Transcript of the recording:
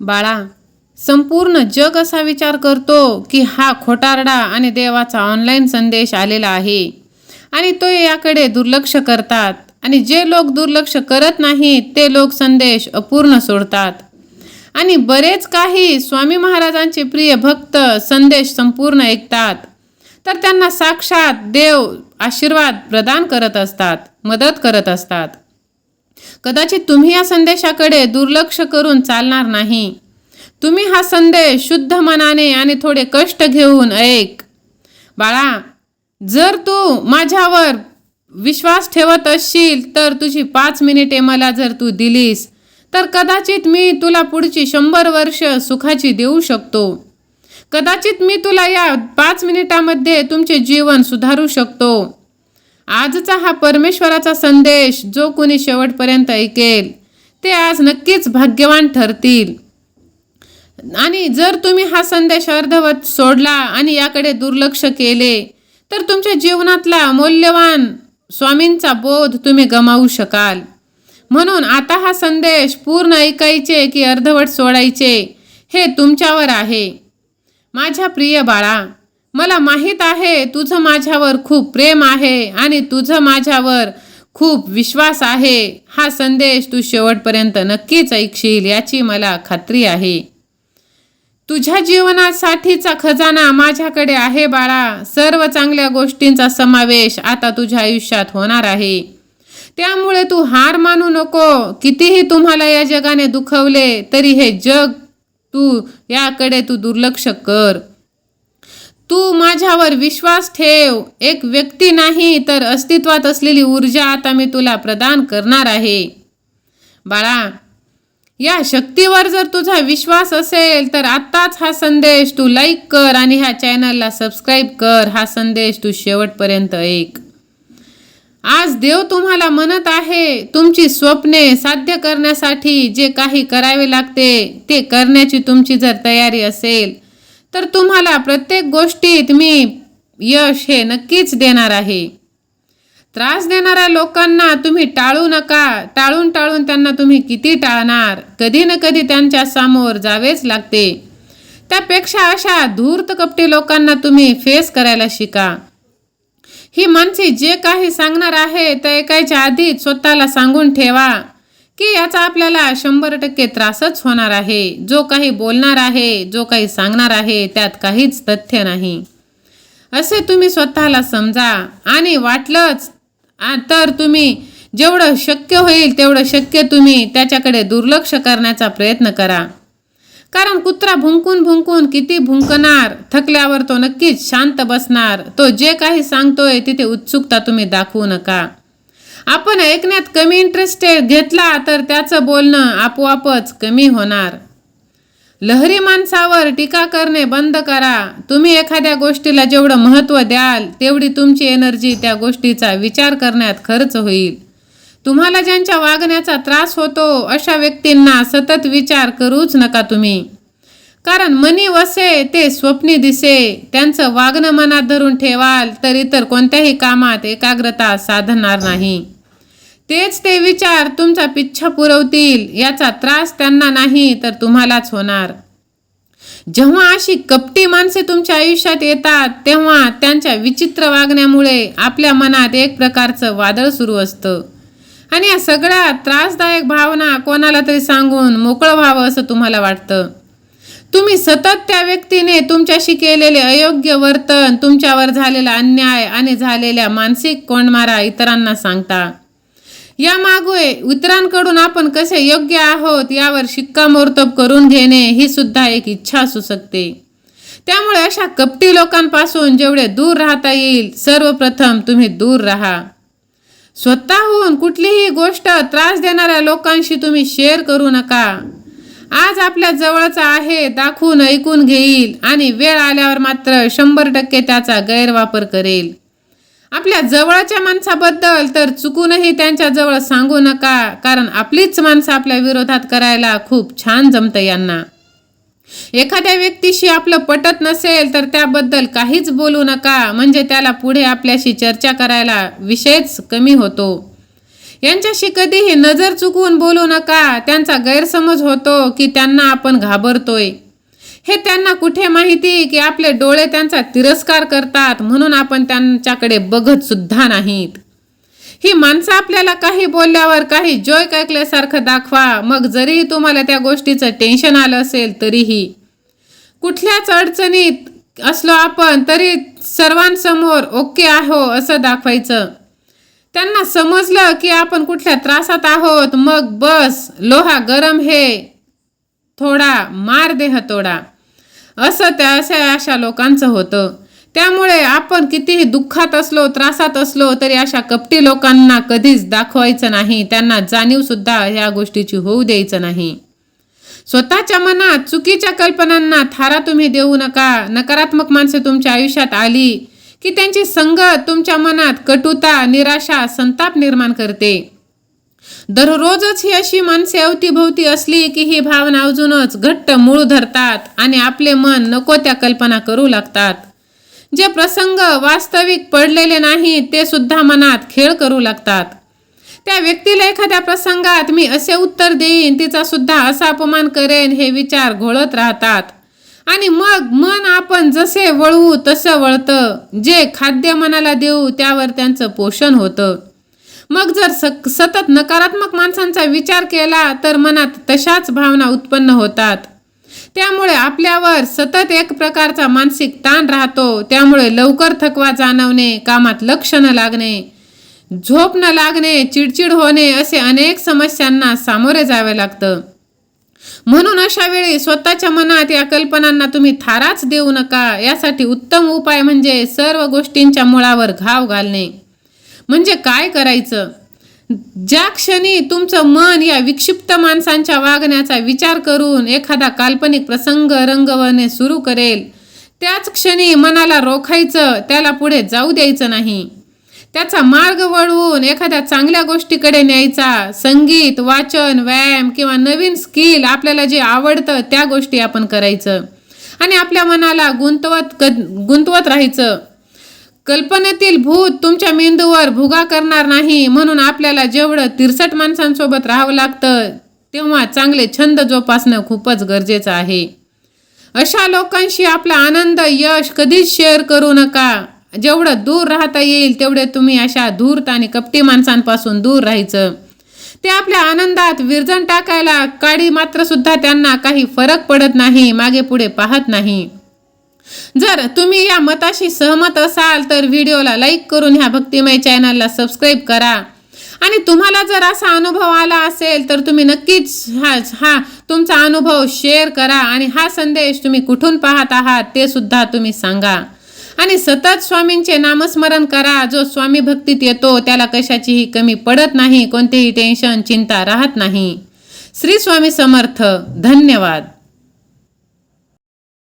बाळा संपूर्ण जग असा विचार करतो की हा खोटारडा आणि देवाचा ऑनलाईन संदेश आलेला आहे. आणि तो याकडे दुर्लक्ष करतात. आणि जे लोक दुर्लक्ष करत नाहीत ते लोक संदेश अपूर्ण सोडतात. आणि बरेच काही स्वामी महाराजांचे प्रिय भक्त संदेश संपूर्ण ऐकतात. तर त्यांना साक्षात देव आशीर्वाद प्रदान करत असतात मदत करत असतात. कदाचित तुम्ही या संदेशाकडे दुर्लक्ष करून चालणार नाही. तुम्ही हा संदेश शुद्ध मनाने आणि थोडे कष्ट घेऊन ऐक. बाळा जर तू माझ्यावर विश्वास ठेवत असशील तर तुझी पाच मिनिटे मला जर तू दिलीस तर कदाचित मी तुला पुढची शंभर वर्ष सुखाची देऊ शकतो. कदाचित मी तुला या पाच मिनिटामध्ये तुमचे जीवन सुधारू शकतो. आजचा हा परमेश्वराचा संदेश जो कोणी शेवटपर्यंत ऐकेल ते आज नक्कीच भाग्यवान ठरतील. आणि जर तुम्ही हा संदेश अर्धवट सोडला आणि याकडे दुर्लक्ष केले तर तुमच्या जीवनातला मौल्यवान स्वामींचा बोध तुम्ही गमावू शकाल. म्हणून आता हा संदेश पूर्ण ऐकायचे की अर्धवट सोडायचे हे तुमच्यावर आहे. माझ्या प्रिय बाळा मला माहीत आहे तुझं माझ्यावर खूप प्रेम आहे आणि तुझं माझ्यावर खूप विश्वास आहे. हा संदेश तू शेवटपर्यंत नक्कीच ऐकशील याची मला खात्री आहे. तुझ्या जीवनासाठीचा खजाना माझ्याकडे आहे बाळा. सर्व चांगल्या गोष्टींचा समावेश आता तुझ्या आयुष्यात होणार आहे. त्यामुळे तू हार मानू नको. कितीही तुम्हाला या जगाने दुखवले तरी हे जग तू याकडे तू दुर्लक्ष कर. तू माझ्यावर विश्वास ठेव. एक व्यक्ती नाही तर अस्तित्वात असलेली ऊर्जा आता मी तुला प्रदान करणार आहे. बाळा या शक्तीवर जर तुझा विश्वास असेल तर आत्ताच हा संदेश तू लाईक कर आणि ह्या चॅनलला सबस्क्राईब कर. हा संदेश तू शेवटपर्यंत ऐक. आज देव तुम्हाला म्हणत आहे तुमची स्वप्ने साध्य करण्यासाठी जे काही करावे लागते ते करण्याची तुमची जर तयारी असेल तर तुम्हाला प्रत्येक गोष्टीत मी यश हे नक्कीच देणार आहे. त्रास देणाऱ्या लोकांना तुम्ही टाळू नका. टाळून टाळून त्यांना तुम्ही किती टाळणार? कधी ना कधी त्यांच्यासमोर जावेच लागते. त्यापेक्षा अशा धूर्त कपटी लोकांना तुम्ही फेस करायला शिका. ही माणसे जे काही सांगणार आहे ते ऐकायच्या आधीच स्वतःला सांगून ठेवा. की याचा आपल्याला शंभर टक्के त्रासच होणार आहे. जो काही बोलणार आहे जो काही सांगणार आहे त्यात काहीच तथ्य नाही. असे तुम्ही स्वतःला समजा आणि वाटलंच तर तुम्ही जेवढं शक्य होईल तेवढं शक्य तुम्ही त्याच्याकडे दुर्लक्ष करण्याचा प्रयत्न करा. कारण कुत्रा भुंकून भुंकून किती भुंकणार थकल्यावर तो नक्कीच शांत बसणार. तो जे काही सांगतोय तिथे उत्सुकता तुम्ही दाखवू नका. आपण ऐकण्यात कमी इंटरेस्ट घेतला तर त्याचं बोलणं आपोआपच कमी होणार. लहरी माणसावर टीका करणे बंद करा. तुम्ही एखाद्या गोष्टीला जेवढं महत्त्व द्याल तेवढी तुमची एनर्जी त्या गोष्टीचा विचार करण्यात खर्च होईल. तुम्हाला ज्यांच्या वागण्याचा त्रास होतो अशा व्यक्तींना सतत विचार करूच नका तुम्ही. कारण मनी वसे ते स्वप्नी दिसे. त्यांचं वागणं मनात धरून ठेवाल तर इतर कोणत्याही कामात एकाग्रता साधणार नाही. तेच ते विचार तुमचा पिच्छा पुरवतील. याचा त्रास त्यांना नाही तर तुम्हालाच होणार. जेव्हा अशी कपटी माणसे तुमच्या आयुष्यात येतात तेव्हा त्यांच्या विचित्र वागण्यामुळे आपल्या मनात एक प्रकारचं वादळ सुरू असतं. आणि या सगळ्या त्रासदायक भावना कोणाला तरी सांगून मोकळं व्हावं असं तुम्हाला वाटतं. तुम्ही सतत त्या व्यक्तीने तुमच्याशी केलेले अयोग्य वर्तन तुमच्यावर झालेला अन्याय आणि झालेल्या मानसिक कोंडमारा इतरांना सांगता. या यामागे इतरांकडून आपण कसे योग्य आहोत यावर शिक्कामोर्तब करून घेणे ही सुद्धा एक इच्छा असू शकते त्यामुळे अशा कपटी लोकांपासून जेवढे दूर राहता येईल सर्वप्रथम तुम्ही दूर राहा. स्वतःहून कुठलीही गोष्ट त्रास देणाऱ्या लोकांशी तुम्ही शेअर करू नका. आज आपल्या जवळचा आहे दाखवून ऐकून घेईल आणि वेळ आल्यावर मात्र शंभर टक्के त्याचा गैरवापर करेल. आपल्या जवळच्या माणसाबद्दल तर चुकूनही त्यांच्याजवळ सांगू नका कारण आपलीच माणसं आपल्या विरोधात करायला खूप छान जमतं यांना. एखाद्या व्यक्तीशी आपलं पटत नसेल तर त्याबद्दल काहीच बोलू नका म्हणजे त्याला पुढे आपल्याशी चर्चा करायला विषयच कमी होतो. यांच्याशी कधीही नजर चुकवून बोलू नका त्यांचा गैरसमज होतो की त्यांना आपण घाबरतोय. हे त्यांना कुठे माहिती की आपले डोळे त्यांचा तिरस्कार करतात म्हणून आपण त्यांच्याकडे बघत सुद्धा नाहीत. ही माणसं आपल्याला काही बोलल्यावर काही जोय ऐकल्यासारखं दाखवा. मग जरीही तुम्हाला त्या गोष्टीचं टेन्शन आलं असेल तरीही. कुठल्याच अडचणीत असलो आपण तरी सर्वांसमोर ओके आहो असं दाखवायचं. त्यांना समजलं की आपण कुठल्या त्रासात आहोत मग बस लोहा गरम हे. थोडा मार देह तोडा. असं त्या अशा अशा लोकांचं होतं. त्यामुळे आपण कितीही दुःखात असलो त्रासात असलो तरी अशा कपटी लोकांना कधीच दाखवायचं नाही. त्यांना जाणीवसुद्धा ह्या गोष्टीची होऊ द्यायचं नाही. स्वतःच्या मनात चुकीच्या कल्पनांना थारा तुम्ही देऊ नका. नकारात्मक माणसे तुमच्या आयुष्यात आली की त्यांची संगत तुमच्या मनात कटुता निराशा संताप निर्माण करते. दररोजच ही अशी माणसे अवतीभोवती असली की ही भावना अजूनच घट्ट मूळ धरतात आणि आपले मन नको त्या कल्पना करू लागतात. जे प्रसंग वास्तविक पडलेले नाहीत ते सुद्धा मनात खेळ करू लागतात. त्या व्यक्तीला एखाद्या प्रसंगात मी असे उत्तर देईन तिचा सुद्धा असा अपमान करेन हे विचार घोळत राहतात. आणि मग मन आपण जसे वळवू तसं वळतं. जे खाद्य मनाला देऊ त्यावर त्यांचं पोषण होतं. मग जर स सतत नकारात्मक माणसांचा विचार केला तर मनात तशाच भावना उत्पन्न होतात. त्यामुळे आपल्यावर सतत एक प्रकारचा मानसिक ताण राहतो. त्यामुळे लवकर थकवा जाणवणे कामात लक्ष न लागणे झोप न लागणे चिडचिड होणे असे अनेक समस्यांना सामोरे जावे लागतं. म्हणून अशा वेळी स्वतःच्या मनात या कल्पनांना तुम्ही थाराच देऊ नका. यासाठी उत्तम उपाय म्हणजे सर्व गोष्टींच्या मुळावर घाव घालणे. म्हणजे काय करायचं? ज्या क्षणी तुमचं मन या विक्षिप्त माणसांच्या वागण्याचा विचार करून एखादा काल्पनिक प्रसंग रंगवणे सुरू करेल त्याच क्षणी मनाला रोखायचं त्याला पुढे जाऊ द्यायचं नाही. त्याचा मार्ग वळवून एखाद्या चांगल्या गोष्टीकडे न्यायचा. संगीत वाचन व्यायाम किंवा नवीन स्किल आपल्याला जे आवडतं त्या गोष्टी आपण करायचं. आणि आपल्या मनाला गुंतवत क गुंतवत राहायचं. कल्पनेतील भूत तुमच्या मेंदूवर भुगा करणार नाही म्हणून आपल्याला जेवढं तिरसट माणसांसोबत राहावं लागतं तेव्हा चांगले छंद जोपासणं खूपच गरजेचं आहे. अशा लोकांशी आपला आनंद यश कधीच शेअर करू नका. जेवढं दूर राहता येईल तेवढे तुम्ही अशा धूर्त आणि कपटी माणसांपासून दूर राहायचं. ते आपल्या आनंदात विरजण टाकायला काडी मात्र सुद्धा त्यांना काही फरक पडत नाही मागे पुढे पाहत नाही. जर तुम्ही या मताशी सहमत असाल तर व्हिडिओला लाईक करून ह्या भक्तिमय चॅनलला सबस्क्राईब करा. आणि तुम्हाला जर असा अनुभव आला असेल तर तुम्ही नक्कीच हा हा तुमचा अनुभव शेअर करा आणि हा संदेश तुम्ही कुठून पाहत आहात ते सुद्धा तुम्ही सांगा. आणि सतत स्वामींचे नामस्मरण करा. जो स्वामी भक्तीत येतो त्याला कशाचीही कमी पडत नाही कोणतेही टेन्शन चिंता राहत नाही. श्री स्वामी समर्थ. धन्यवाद.